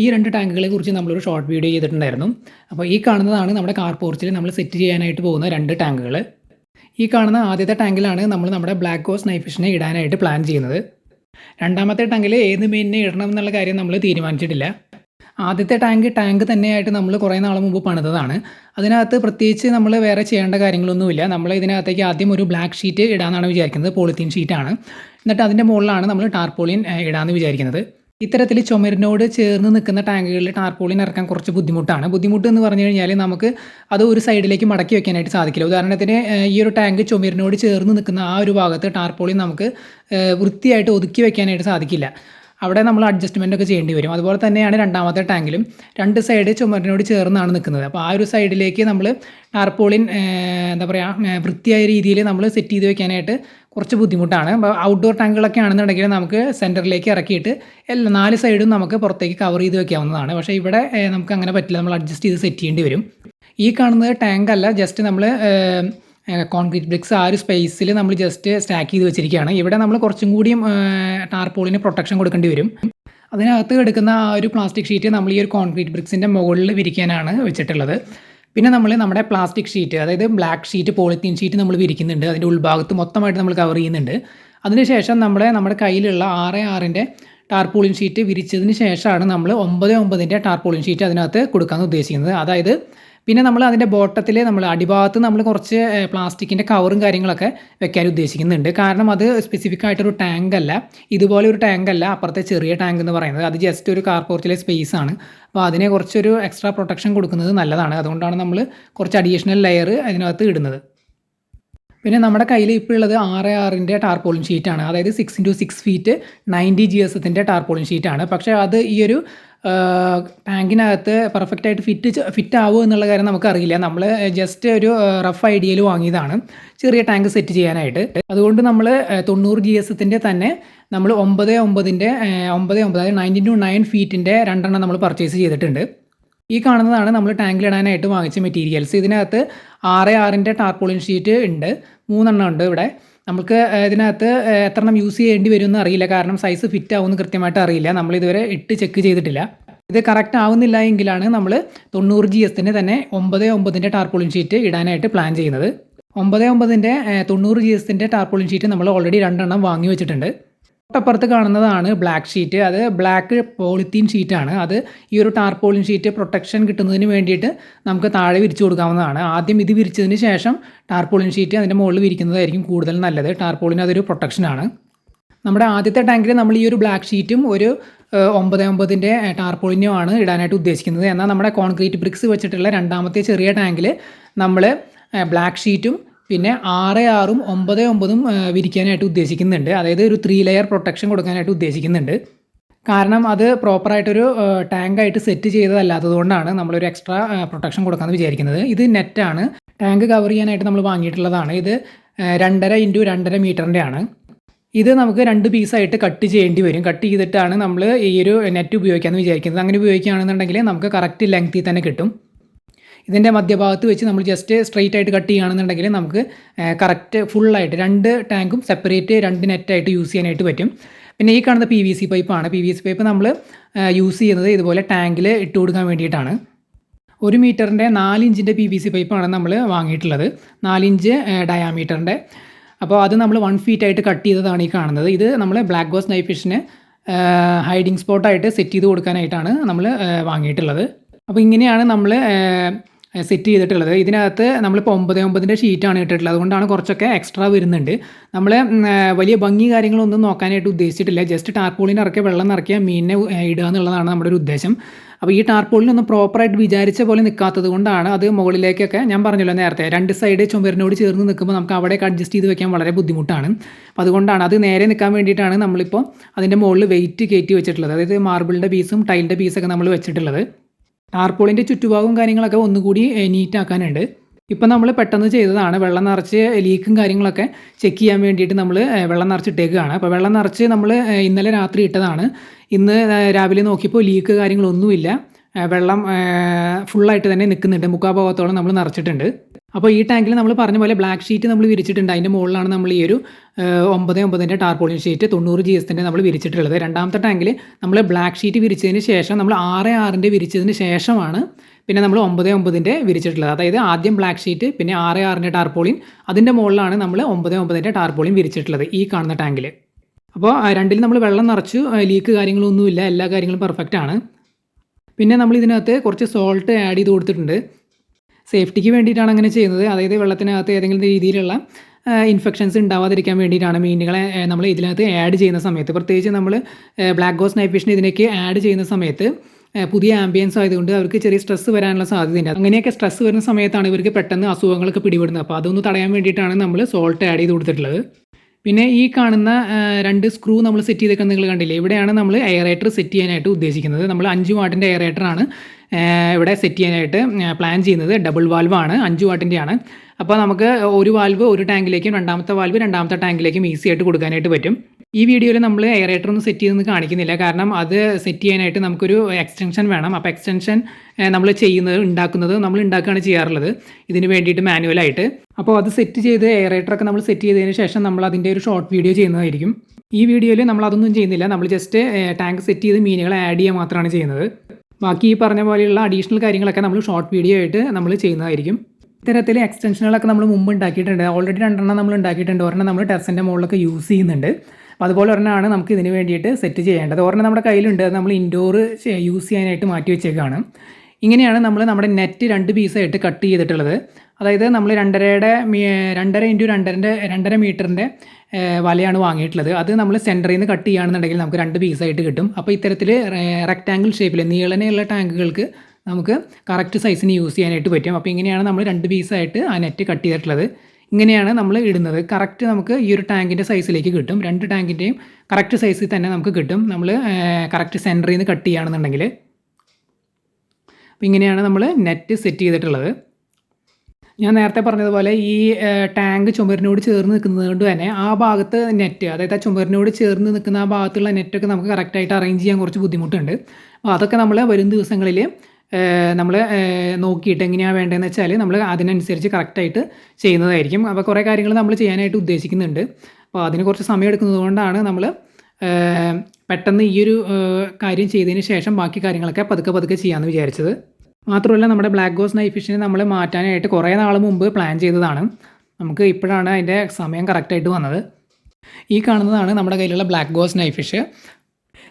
ഈ രണ്ട് ടാങ്കുകളെ കുറിച്ച് നമ്മളൊരു ഷോർട്ട് വീഡിയോ ചെയ്തിട്ടുണ്ടായിരുന്നു. അപ്പോൾ ഈ കാണുന്നതാണ് നമ്മുടെ കാർ പോർച്ചിൽ നമ്മൾ സെറ്റ് ചെയ്യാനായിട്ട് പോകുന്ന രണ്ട് ടാങ്കുകൾ ഈ കാണുന്ന ആദ്യത്തെ ടാങ്കിലാണ് നമ്മൾ നമ്മുടെ ബ്ലാക്ക് കോസ് നൈഫിഷിനെ ഇടാനായിട്ട് പ്ലാൻ ചെയ്യുന്നത്. രണ്ടാമത്തെ ടാങ്കിൽ ഏത് മീനിനെ ഇടണം എന്നുള്ള കാര്യം നമ്മൾ തീരുമാനിച്ചിട്ടില്ല. ആദ്യത്തെ ടാങ്ക് ടാങ്ക് തന്നെയായിട്ട് നമ്മൾ കുറേ നാൾ മുമ്പ് പണിതതാണ്. അതിനകത്ത് പ്രത്യേകിച്ച് നമ്മൾ വേറെ ചെയ്യേണ്ട കാര്യങ്ങളൊന്നുമില്ല. നമ്മൾ ഇതിനകത്തേക്ക് ആദ്യം ഒരു ബ്ലാക്ക് ഷീറ്റ് ഇടാമെന്നാണ് വിചാരിക്കുന്നത്. പോളിത്തീൻ ഷീറ്റാണ് എന്നിട്ട് അതിന്റെ മുകളിലാണ് നമ്മൾ ടാർപോളിൻ ഇടാമെന്ന് വിചാരിക്കുന്നത്. ഇത്തരത്തിൽ ചുമരിനോട് ചേർന്ന് നിൽക്കുന്ന ടാങ്കുകളിൽ ടാർപോളിൻ ഇറക്കാൻ കുറച്ച് ബുദ്ധിമുട്ടാണ്. ബുദ്ധിമുട്ട് എന്ന് പറഞ്ഞു കഴിഞ്ഞാൽ നമുക്ക് അത് ഒരു സൈഡിലേക്ക് മടക്കി വെക്കാനായിട്ട് സാധിക്കില്ല. ഉദാഹരണത്തിന് ഈ ഒരു ടാങ്ക് ചുമരിനോട് ചേർന്ന് നിൽക്കുന്ന ആ ഒരു ഭാഗത്ത് ടാർപോളിൻ നമുക്ക് വൃത്തിയായിട്ട് ഒതുക്കി വെക്കാനായിട്ട് സാധിക്കില്ല. അവിടെ നമ്മൾ അഡ്ജസ്റ്റ്മെന്റ് ഒക്കെ ചെയ്യേണ്ടി വരും. അതുപോലെ തന്നെയാണ് രണ്ടാമത്തെ ടാങ്കിലും. രണ്ട് സൈഡ് ചുമരിനോട് ചേർന്നാണ് നിൽക്കുന്നത്. അപ്പോൾ ആ ഒരു സൈഡിലേക്ക് നമ്മൾ ടാർപോളിൻ എന്താ പറയുക വൃത്തിയായ രീതിയിൽ നമ്മൾ സെറ്റ് ചെയ്ത് വെക്കാനായിട്ട് കുറച്ച് ബുദ്ധിമുട്ടാണ്. ഔട്ട്ഡോർ ടാങ്കുകളൊക്കെ ആണെന്നുണ്ടെങ്കിൽ നമുക്ക് സെന്ററിലേക്ക് ഇറക്കിയിട്ട് എല്ലാ നാല് സൈഡും നമുക്ക് പുറത്തേക്ക് കവർ ചെയ്ത് വെക്കാവുന്നതാണ്. പക്ഷേ ഇവിടെ നമുക്ക് അങ്ങനെ പറ്റില്ല. നമ്മൾ അഡ്ജസ്റ്റ് ചെയ്ത് സെറ്റ് ചെയ്യേണ്ടി വരും. ഈ കാണുന്നത് ടാങ്ക് അല്ല. ജസ്റ്റ് നമ്മൾ കോൺക്രീറ്റ് ബ്രിക്സ് ആ ഒരു സ്പേസിൽ നമ്മൾ ജസ്റ്റ് സ്റ്റാക്ക് ചെയ്ത് വെച്ചിരിക്കുകയാണ്. ഇവിടെ നമ്മൾ കുറച്ചും കൂടിയും ടാർപോളിന് പ്രൊട്ടക്ഷൻ കൊടുക്കേണ്ടി വരും. അതിനകത്ത് എടുക്കുന്ന ആ ഒരു പ്ലാസ്റ്റിക് ഷീറ്റ് നമ്മൾ ഈ ഒരു കോൺക്രീറ്റ് ബ്രിക്സിന്റെ മുകളിൽ വിരിക്കാനാണ് വെച്ചിട്ടുള്ളത്. പിന്നെ നമ്മൾ നമ്മുടെ പ്ലാസ്റ്റിക് ഷീറ്റ് അതായത് ബ്ലാക്ക് ഷീറ്റ് പോളിത്തീൻ ഷീറ്റ് നമ്മൾ വിരിക്കുന്നുണ്ട്. അതിന്റെ ഉൾഭാഗത്ത് മൊത്തമായിട്ട് നമ്മൾ കവർ ചെയ്യുന്നുണ്ട്. അതിനുശേഷം നമ്മുടെ നമ്മുടെ കയ്യിലുള്ള ആറ് ആറിന്റെ ടാർപോളിൻ ഷീറ്റ് വിരിച്ചതിന് ശേഷമാണ് നമ്മൾ ഒമ്പത് ഒമ്പതിന്റെ ടാർപോളിൻ ഷീറ്റ് അതിനകത്ത് കൊടുക്കാമെന്ന് ഉദ്ദേശിക്കുന്നത്. അതായത് പിന്നെ നമ്മൾ അതിന്റെ ബോട്ടത്തിൽ നമ്മൾ അടിഭാഗത്ത് നമ്മൾ കുറച്ച് പ്ലാസ്റ്റിക്കിന്റെ കവറും കാര്യങ്ങളൊക്കെ വെക്കാൻ ഉദ്ദേശിക്കുന്നുണ്ട്. കാരണം അത് സ്പെസിഫിക് ആയിട്ടൊരു ടാങ്ക് അല്ല. ഇതുപോലെ ഒരു ടാങ്ക് അല്ല. അപ്പുറത്തെ ചെറിയ ടാങ്ക് എന്ന് പറയുന്നത്. അത് ജസ്റ്റ് ഒരു കാർ പോർച്ചിലെ സ്പേസ് ആണ്. അപ്പോൾ അതിനെ കുറച്ചൊരു എക്സ്ട്രാ പ്രൊട്ടക്ഷൻ കൊടുക്കുന്നത് നല്ലതാണ്. അതുകൊണ്ടാണ് നമ്മൾ കുറച്ച് അഡീഷണൽ ലെയർ അതിനകത്ത് ഇടുന്നത്. പിന്നെ നമ്മുടെ കയ്യിൽ ഇപ്പോൾ ഉള്ളത് ആറ് ആറിന്റെ ടാർപോളിൻ ഷീറ്റാണ് അതായത് six into six feet ninety G S എത്തിന്റെ tarpaulin ഷീറ്റാണ് പക്ഷേ അത് ഈ ഒരു ടാങ്കിനകത്ത് പെർഫെക്റ്റ് ആയിട്ട് ഫിറ്റ് ഫിറ്റ് ആവുമോ എന്നുള്ള കാര്യം നമുക്കറിയില്ല. നമ്മൾ ജസ്റ്റ് ഒരു റഫ് ഐഡിയയിൽ വാങ്ങിയതാണ്. ചെറിയ ടാങ്ക് സെറ്റ് ചെയ്യാനായിട്ട്. അതുകൊണ്ട് നമ്മൾ തൊണ്ണൂറ് ജി എസ് എത്തിന്റെ തന്നെ നമ്മൾ ഒമ്പത് ഒമ്പതിന്റെ ഒമ്പത് ഒമ്പത് അതായത് നയന്റീൻ ടു നയൻ ഫീറ്റിന്റെ രണ്ടെണ്ണം നമ്മൾ പർച്ചേസ് ചെയ്തിട്ടുണ്ട്. ഈ കാണുന്നതാണ് നമ്മൾ ടാങ്കിലിടാനായിട്ട് വാങ്ങിച്ച മെറ്റീരിയൽസ് ഇതിനകത്ത് ആറ് ആറിന്റെ ടാർപോളിൻ ഷീറ്റ് ഉണ്ട്. മൂന്നെണ്ണം ഉണ്ട് ഇവിടെ. നമുക്ക് ഇതിനകത്ത് എത്ര എത്രണ്ണം യൂസ് ചെയ്യേണ്ടി വരുമെന്ന് അറിയില്ല. കാരണം സൈസ് ഫിറ്റ് ആവുമെന്ന് കൃത്യമായിട്ട് അറിയില്ല. നമ്മൾ ഇതുവരെ ഇട്ട് ചെക്ക് ചെയ്തിട്ടില്ല. ഇത് കറക്റ്റ് ആവുന്നില്ല എങ്കിലാണ് നമ്മൾ തൊണ്ണൂറ് ജി എസിന് തന്നെ ഒമ്പത് ഒമ്പതിന്റെ ടാർപോളിൻ ഷീറ്റ് ഇടാനായിട്ട് പ്ലാൻ ചെയ്യുന്നത്. ഒമ്പത് ഒമ്പതിന്റെ തൊണ്ണൂറ് ജി എസിന്റെ ടാർപോളിൻ ഷീറ്റ് നമ്മൾ ഓൾറെഡി രണ്ടെണ്ണം വാങ്ങി വെച്ചിട്ടുണ്ട്. തൊട്ടപ്പുറത്ത് കാണുന്നതാണ് ബ്ലാക്ക് ഷീറ്റ് അത് ബ്ലാക്ക് പോളിത്തീൻ ഷീറ്റാണ് അത് ഈ ഒരു ടാർപോളിൻ ഷീറ്റ് പ്രൊട്ടക്ഷൻ കിട്ടുന്നതിന് വേണ്ടിയിട്ട് നമുക്ക് താഴെ വിരിച്ചു കൊടുക്കാവുന്നതാണ്. ആദ്യം ഇത് വിരിച്ചതിന് ശേഷം ടാർപോളിൻ ഷീറ്റ് അതിന്റെ മുകളിൽ വിരിക്കുന്നതായിരിക്കും കൂടുതൽ നല്ലത്. ടാർപോളിൻ അതൊരു പ്രൊട്ടക്ഷനാണ് നമ്മുടെ ആദ്യത്തെ ടാങ്കിൽ നമ്മൾ ഈ ഒരു ബ്ലാക്ക് ഷീറ്റും ഒരു ഒമ്പത് ഒമ്പതിന്റെ ടാർപോളിനുമാണ് ഇടാനായിട്ട് ഉദ്ദേശിക്കുന്നത്. എന്നാൽ നമ്മുടെ കോൺക്രീറ്റ് ബ്രിക്സ് വെച്ചിട്ടുള്ള രണ്ടാമത്തെ ചെറിയ ടാങ്കിൽ നമ്മൾ ബ്ലാക്ക് ഷീറ്റും പിന്നെ ആറ് ആറും ഒമ്പത് ഒമ്പതും വിരിക്കാനായിട്ട് ഉദ്ദേശിക്കുന്നുണ്ട്. അതായത് ഒരു ത്രീ ലെയർ പ്രൊട്ടക്ഷൻ കൊടുക്കാനായിട്ട് ഉദ്ദേശിക്കുന്നുണ്ട്. കാരണം അത് പ്രോപ്പറായിട്ടൊരു ടാങ്കായിട്ട് സെറ്റ് ചെയ്തതല്ലാത്തത് കൊണ്ടാണ് നമ്മളൊരു എക്സ്ട്രാ പ്രൊട്ടക്ഷൻ കൊടുക്കാമെന്ന് വിചാരിക്കുന്നത്. ഇത് നെറ്റാണ് ടാങ്ക് കവർ ചെയ്യാനായിട്ട് നമ്മൾ വാങ്ങിയിട്ടുള്ളതാണ്. ഇത് രണ്ടര ഇന്റു രണ്ടര മീറ്ററിന്റെ ആണ് ഇത് നമുക്ക് രണ്ട് പീസായിട്ട് കട്ട് ചെയ്യേണ്ടി വരും. കട്ട് ചെയ്തിട്ടാണ് നമ്മൾ ഈ ഒരു നെറ്റ് ഉപയോഗിക്കാമെന്ന് വിചാരിക്കുന്നത്. അങ്ങനെ ഉപയോഗിക്കുകയാണെന്നുണ്ടെങ്കിൽ നമുക്ക് കറക്റ്റ് ലെങ്ത്തിൽ തന്നെ കിട്ടും. ഇതിന്റെ മധ്യഭാഗത്ത് വെച്ച് നമ്മൾ ജസ്റ്റ് സ്ട്രെയിറ്റ് ആയിട്ട് കട്ട് ചെയ്യുകയാണെന്നുണ്ടെങ്കിൽ നമുക്ക് കറക്റ്റ് ഫുള്ളായിട്ട് രണ്ട് ടാങ്കും സെപ്പറേറ്റ് രണ്ട് നെറ്റായിട്ട് യൂസ് ചെയ്യാനായിട്ട് പറ്റും. പിന്നെ ഈ കാണുന്ന പി വി സി പൈപ്പാണ് പി വി സി പൈപ്പ് നമ്മൾ യൂസ് ചെയ്യുന്നത് ഇതുപോലെ ടാങ്കിൽ ഇട്ട് കൊടുക്കാൻ വേണ്ടിയിട്ടാണ്. ഒരു മീറ്ററിന്റെ നാലിഞ്ചിന്റെ പി വി സി പൈപ്പാണ് നമ്മൾ വാങ്ങിയിട്ടുള്ളത്. നാലിഞ്ച് ഡയാമീറ്ററിന്റെ അപ്പോൾ അത് നമ്മൾ വൺ ഫീറ്റ് ആയിട്ട് കട്ട് ചെയ്തതാണ് ഈ കാണുന്നത്. ഇത് നമ്മൾ ബ്ലാക്ക് ഗോസ് നൈഫ് ഫിഷിന് ഹൈഡിങ് സ്പോട്ടായിട്ട് സെറ്റ് ചെയ്ത് കൊടുക്കാനായിട്ടാണ് നമ്മൾ വാങ്ങിയിട്ടുള്ളത്. അപ്പോൾ ഇങ്ങനെയാണ് നമ്മൾ സെറ്റ് ചെയ്തിട്ടുള്ളത്. ഇതിനകത്ത് നമ്മളിപ്പോൾ ഒമ്പത് ഒമ്പതിന്റെ ഷീറ്റാണ് ഇട്ടിട്ടുള്ളത്. അതുകൊണ്ടാണ് കുറച്ചൊക്കെ എക്സ്ട്രാ വരുന്നുണ്ട്. നമ്മൾ വലിയ ഭംഗി കാര്യങ്ങളൊന്നും നോക്കാനായിട്ട് ഉദ്ദേശിച്ചിട്ടില്ല. ജസ്റ്റ് ടാർപോളിന് ഇറക്കിയ വെള്ളം നിറക്കിയ മീനിനെ ഇടുക എന്നുള്ളതാണ് നമ്മുടെ ഒരു ഉദ്ദേശം. അപ്പോൾ ഈ ടാർപോളിനൊന്നും പ്രോപ്പറായിട്ട് വിചാരിച്ച പോലെ നിൽക്കാത്തത് കൊണ്ടാണ് അത് മുകളിലേക്കൊക്കെ ഞാൻ പറഞ്ഞല്ലോ നേരത്തെ. രണ്ട് സൈഡ് ചുമരിനോട് ചേർന്ന് നിൽക്കുമ്പോൾ നമുക്ക് അവിടെയൊക്കെ അഡ്ജസ്റ്റ് ചെയ്ത് വെക്കാൻ വളരെ ബുദ്ധിമുട്ടാണ്. അപ്പോൾ അതുകൊണ്ടാണ് അത് നേരെ നിൽക്കാൻ വേണ്ടിയിട്ടാണ് നമ്മളിപ്പോൾ അതിന്റെ മുകളിൽ വെയിറ്റ് കയറ്റി വെച്ചിട്ടുള്ളത്. അതായത് മാർബിളിന്റെ പീസും ടൈലിന്റെ പീസൊക്കെ നമ്മൾ വെച്ചിട്ടുള്ളത്. ടാർപോളിന്റെ ചുറ്റുഭാഗവും കാര്യങ്ങളൊക്കെ ഒന്നുകൂടി നീറ്റാക്കാനുണ്ട്. ഇപ്പം നമ്മൾ പെട്ടെന്ന് ചെയ്തതാണ് വെള്ളം നിറച്ച് ലീക്കും കാര്യങ്ങളൊക്കെ ചെക്ക് ചെയ്യാൻ വേണ്ടിയിട്ട് നമ്മൾ വെള്ളം നിറച്ചിട്ടേക്കുകയാണ് അപ്പോൾ വെള്ളം നിറച്ച് നമ്മൾ ഇന്നലെ രാത്രി ഇട്ടതാണ്. ഇന്ന് രാവിലെ നോക്കിയപ്പോൾ ലീക്ക് കാര്യങ്ങളൊന്നുമില്ല. വെള്ളം ഫുള്ളായിട്ട് തന്നെ നിൽക്കുന്നുണ്ട് മുക്കാഭാഗത്തോളം നമ്മൾ നിറച്ചിട്ടുണ്ട്. അപ്പോൾ ഈ ടാങ്കിൽ നമ്മൾ പറഞ്ഞ പോലെ ബ്ലാക്ക് ഷീറ്റ് നമ്മൾ വിരിച്ചിട്ടുണ്ട്. അതിന്റെ മുകളിലാണ് നമ്മൾ ഈ ഒരു ഒമ്പത് ഒമ്പതിന്റെ ടാർപോളിൻ ഷീറ്റ് തൊണ്ണൂറ് ജി എസിന്റെ നമ്മൾ വിരിച്ചിട്ടുള്ളത്. രണ്ടാമത്തെ ടാങ്കിൽ നമ്മൾ ബ്ലാക്ക് ഷീറ്റ് വിരിച്ചതിന് ശേഷം നമ്മൾ ആറ് ആറിന്റെ വിരിച്ചതിന് ശേഷമാണ് പിന്നെ നമ്മൾ ഒമ്പത് ഒമ്പതിന്റെ വിരിച്ചിട്ടുള്ളത്. അതായത് ആദ്യം ബ്ലാക്ക് ഷീറ്റ് പിന്നെ ആറ് ആറിന്റെ ടാർപോളിൻ അതിന്റെ മുകളിലാണ് നമ്മൾ ഒമ്പത് ഒമ്പതിന്റെ ടാർപോളിൻ വിരിച്ചിട്ടുള്ളത് ഈ കാണുന്ന ടാങ്കിൽ. അപ്പോൾ രണ്ടിൽ നമ്മൾ വെള്ളം നിറച്ചു. ലീക്ക് കാര്യങ്ങളൊന്നുമില്ല. എല്ലാ കാര്യങ്ങളും പെർഫെക്റ്റ് ആണ്. പിന്നെ നമ്മൾ ഇതിനകത്ത് കുറച്ച് സോൾട്ട് ആഡ് ചെയ്ത് കൊടുത്തിട്ടുണ്ട്. സേഫ്റ്റിക്ക് വേണ്ടിയിട്ടാണ് അങ്ങനെ ചെയ്യുന്നത്. അതായത് വെള്ളത്തിനകത്ത് ഏതെങ്കിലും രീതിയിലുള്ള ഇൻഫെക്ഷൻസ് ഉണ്ടാവാതിരിക്കാൻ വേണ്ടിയിട്ടാണ് മീനുകളെ നമ്മൾ ഇതിനകത്ത് ആഡ് ചെയ്യുന്ന സമയത്ത്. പ്രത്യേകിച്ച് നമ്മൾ ബ്ലാക്ക് ഗോസ് നൈറ്റ് ഫിഷിന് ഇതിനേക്ക് ആഡ് ചെയ്യുന്ന സമയത്ത് പുതിയ ആംബിയൻസ് ആയതുകൊണ്ട് അവർക്ക് ചെറിയ സ്ട്രെസ്സ് വരാനുള്ള സാധ്യതയുണ്ട്. അങ്ങനെയൊക്കെ സ്ട്രെസ്സ് വരുന്ന സമയത്താണ് ഇവർക്ക് പെട്ടെന്ന് അസുഖങ്ങളൊക്കെ പിടിപെടുന്നത്. അപ്പോൾ അതൊന്ന് തടയാൻ വേണ്ടിയിട്ടാണ് നമ്മൾ സോൾട്ട് ആഡ് ചെയ്ത് കൊടുത്തിട്ടുള്ളത്. പിന്നെ ഈ കാണുന്ന രണ്ട് സ്ക്രൂ നമ്മൾ സെറ്റ് ചെയ്തേക്കുന്നത് നിങ്ങൾ കണ്ടില്ലേ? ഇവിടെയാണ് നമ്മൾ എയറേറ്റർ സെറ്റ് ചെയ്യാനായിട്ട് ഉദ്ദേശിക്കുന്നത്. നമ്മൾ അഞ്ച് വാട്ടിന്റെ എയറേറ്ററാണ് ഇവിടെ സെറ്റ് ചെയ്യാനായിട്ട് പ്ലാൻ ചെയ്യുന്നത്. ഡബിൾ വാൽവാണ് അഞ്ച് വാട്ടിന്റെയാണ്. അപ്പോൾ നമുക്ക് ഒരു വാൽവ് ഒരു ടാങ്കിലേക്കും രണ്ടാമത്തെ വാൽവ് രണ്ടാമത്തെ ടാങ്കിലേക്കും ഈസി ആയിട്ട് കൊടുക്കാനായിട്ട് പറ്റും. ഈ വീഡിയോയിൽ നമ്മൾ എയറേറ്റർ ഒന്നും സെറ്റ് ചെയ്തെന്ന് കാണിക്കുന്നില്ല. കാരണം അത് സെറ്റ് ചെയ്യാനായിട്ട് നമുക്കൊരു എക്സ്റ്റൻഷൻ വേണം. അപ്പോൾ എക്സ്റ്റൻഷൻ നമ്മൾ ചെയ്യുന്നത് ഉണ്ടാക്കുന്നത് നമ്മൾ ഉണ്ടാക്കുകയാണ് ചെയ്യാറുള്ളത്. ഇതിന് വേണ്ടിയിട്ട് മാനുവലായിട്ട് അപ്പോൾ അത് സെറ്റ് ചെയ്ത് എയറേറ്ററൊക്കെ നമ്മൾ സെറ്റ് ചെയ്തതിന് ശേഷം നമ്മൾ അതിന്റെ ഒരു ഷോർട്ട് വീഡിയോ ചെയ്യുന്നതായിരിക്കും. ഈ വീഡിയോയിൽ നമ്മൾ അതൊന്നും ചെയ്യുന്നില്ല. നമ്മൾ ജസ്റ്റ് ടാങ്ക് സെറ്റ് ചെയ്ത് മീനുകളെ ആഡ് ചെയ്യുക മാത്രമാണ് ചെയ്യുന്നത്. ബാക്കി ഈ പറഞ്ഞ പോലെയുള്ള അഡീഷണൽ കാര്യങ്ങളൊക്കെ നമ്മൾ ഷോർട്ട് വീഡിയോ ആയിട്ട് നമ്മൾ ചെയ്യുന്നതായിരിക്കും. ഇത്തരത്തിൽ എക്സ്റ്റൻഷനുകളൊക്കെ നമ്മൾ മുമ്പ് ഉണ്ടാക്കിയിട്ടുണ്ട് ഓൾറെഡി രണ്ടെണ്ണം നമ്മൾ ഉണ്ടാക്കിയിട്ടുണ്ട്. ഒരെണ്ണം നമ്മൾ ടെറസിന്റെ മുകളിലൊക്കെ യൂസ് ചെയ്യുന്നുണ്ട്. അപ്പോൾ അതുപോലെ ഒരെണ്ണമാണ് നമുക്ക് ഇതിന് വേണ്ടിയിട്ട് സെറ്റ് ചെയ്യേണ്ടത്. ഒരെണ്ണം നമ്മുടെ കയ്യിലുണ്ട്. അത് നമ്മൾ ഇൻഡോർ യൂസ് ചെയ്യാനായിട്ട് മാറ്റി വെച്ചേക്കാണ്. ഇങ്ങനെയാണ് നമ്മൾ നമ്മുടെ നെറ്റ് രണ്ട് പീസായിട്ട് കട്ട് ചെയ്തിട്ടുള്ളത്. അതായത് നമ്മൾ രണ്ടരയുടെ രണ്ടര ഇന്റു രണ്ടരന്റെ രണ്ടര മീറ്ററിന്റെ വലയാണ് വാങ്ങിയിട്ടുള്ളത്. അത് നമ്മൾ സെന്ററിൽ നിന്ന് കട്ട് ചെയ്യുകയാണെന്നുണ്ടെങ്കിൽ നമുക്ക് രണ്ട് പീസായിട്ട് കിട്ടും. അപ്പോൾ ഇത്തരത്തിൽ റെക്റ്റാങ്കിൾ ഷേപ്പിൽ നീളനെയുള്ള ടാങ്കുകൾക്ക് നമുക്ക് കറക്റ്റ് സൈസിന് യൂസ് ചെയ്യാനായിട്ട് പറ്റും. അപ്പോൾ ഇങ്ങനെയാണ് നമ്മൾ രണ്ട് പീസായിട്ട് ആ നെറ്റ് കട്ട് ചെയ്തിട്ടുള്ളത്. ഇങ്ങനെയാണ് നമ്മൾ ഇടുന്നത്. കറക്റ്റ് നമുക്ക് ഈ ഒരു ടാങ്കിന്റെ സൈസിലേക്ക് കിട്ടും. രണ്ട് ടാങ്കിന്റെയും കറക്റ്റ് സൈസിൽ തന്നെ നമുക്ക് കിട്ടും. നമ്മൾ കറക്റ്റ് സെന്ററിൽ നിന്ന് കട്ട് ചെയ്യുകയാണെന്നുണ്ടെങ്കിൽ. അപ്പോൾ ഇങ്ങനെയാണ് നമ്മൾ നെറ്റ് സെറ്റ് ചെയ്തിട്ടുള്ളത്. ഞാൻ നേരത്തെ പറഞ്ഞതുപോലെ ഈ ടാങ്ക് ചുമരിനോട് ചേർന്ന് നിൽക്കുന്നത് കൊണ്ട് തന്നെ ആ ഭാഗത്ത് നെറ്റ് അതായത് ആ ചുമരിനോട് ചേർന്ന് നിൽക്കുന്ന ആ ഭാഗത്തുള്ള നെറ്റൊക്കെ നമുക്ക് കറക്റ്റായിട്ട് അറേഞ്ച് ചെയ്യാൻ കുറച്ച് ബുദ്ധിമുട്ടുണ്ട്. അപ്പോൾ അതൊക്കെ നമ്മൾ വരും ദിവസങ്ങളിൽ നമ്മൾ നോക്കിയിട്ട് എങ്ങനെയാണ് വേണ്ടതെന്ന് വെച്ചാൽ നമ്മൾ അതിനനുസരിച്ച് കറക്റ്റായിട്ട് ചെയ്യുന്നതായിരിക്കും. അപ്പോൾ കുറേ കാര്യങ്ങൾ നമ്മൾ ചെയ്യാനായിട്ട് ഉദ്ദേശിക്കുന്നുണ്ട്. അപ്പോൾ അതിന് കുറച്ച് സമയം എടുക്കുന്നത് കൊണ്ടാണ് നമ്മൾ പെട്ടെന്ന് ഈ ഒരു കാര്യം ചെയ്തതിന് ശേഷം ബാക്കി കാര്യങ്ങളൊക്കെ പതുക്കെ പതുക്കെ ചെയ്യാമെന്ന് വിചാരിച്ചത്. മാത്രമല്ല നമ്മുടെ ബ്ലാക്ക് ഗോസ് നൈഫ് ഫിഷിനെ നമ്മൾ മാറ്റാനായിട്ട് കുറേ നാൾ മുമ്പ് പ്ലാൻ ചെയ്തതാണ്. നമുക്ക് ഇപ്പോഴാണ് അതിന്റെ സമയം കറക്റ്റായിട്ട് വന്നത്. ഈ കാണുന്നതാണ് നമ്മുടെ കയ്യിലുള്ള ബ്ലാക്ക് ഗോസ് നൈഫ്